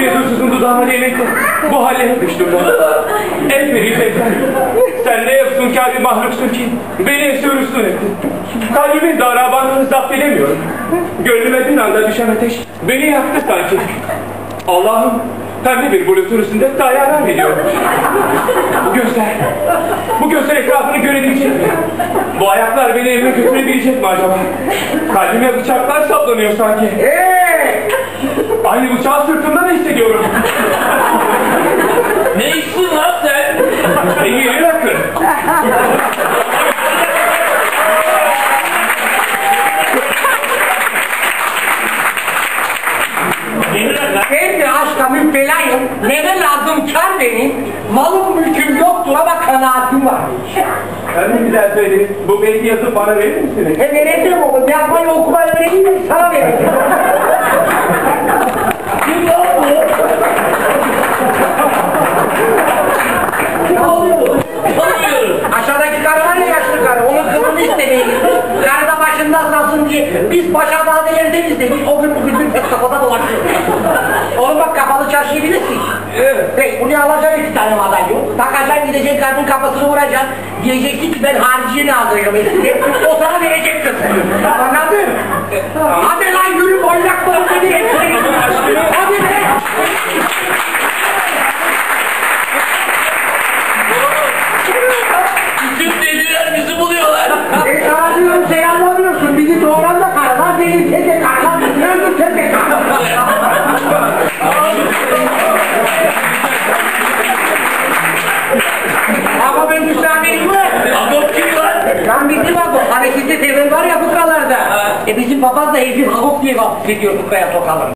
Huysuzun dudağına değmekle bu hale düştüm. El vereyim evden. Sen ne yapsın ki bir mahluksun ki beni esirüstün ettin. Kalbimin darabanını zapt edemiyorum. Gönlüme bir anda düşen ateş beni yaktı sanki. Allah'ım pembe bir bulutun üstünde dayanan veriyor. Bu gözler, bu gözler etrafını görebilecek mi? Bu ayaklar beni evime götürebilecek mi acaba? Kalbime bıçaklar saplanıyor sanki. Aynı bıçağı sırtımda da hissediyorum. Ne içtin lan sen? Beni yere bırakın. Ben de aşka müptelayım. Neden lazım kar benim? Malım mülküm yoktur ama kanaatim var. Ben ne güzel söyledin. Bu beyti yazıp bana verir misiniz? E vereceğim oğlum. Yapmayı okumayı öğreneyim de sana vereceğim. Diye. Biz paşa dağda yerdeyiz demiş. O gün bugün bütün pek kafada dolaşıyor. Oğlum bak kapalı çarşıyı bilirsin. Hey, bunu alacaksın iki tane madalyon. Takacaksın gideceksin karnın kafasını vuracaksın. Diyeceksin ki ben hariciye ne eski. O sana verecek kızı. Anladın? Hadi teke karılar, öbür teke karılar. Ama ben müsaadenizle. Adam kim lan? Lan bizim abi hareketli sever var ya bu kalarda. E bizim papaz da herif Hagop diye vakıf ediyor bu kaya sokaları.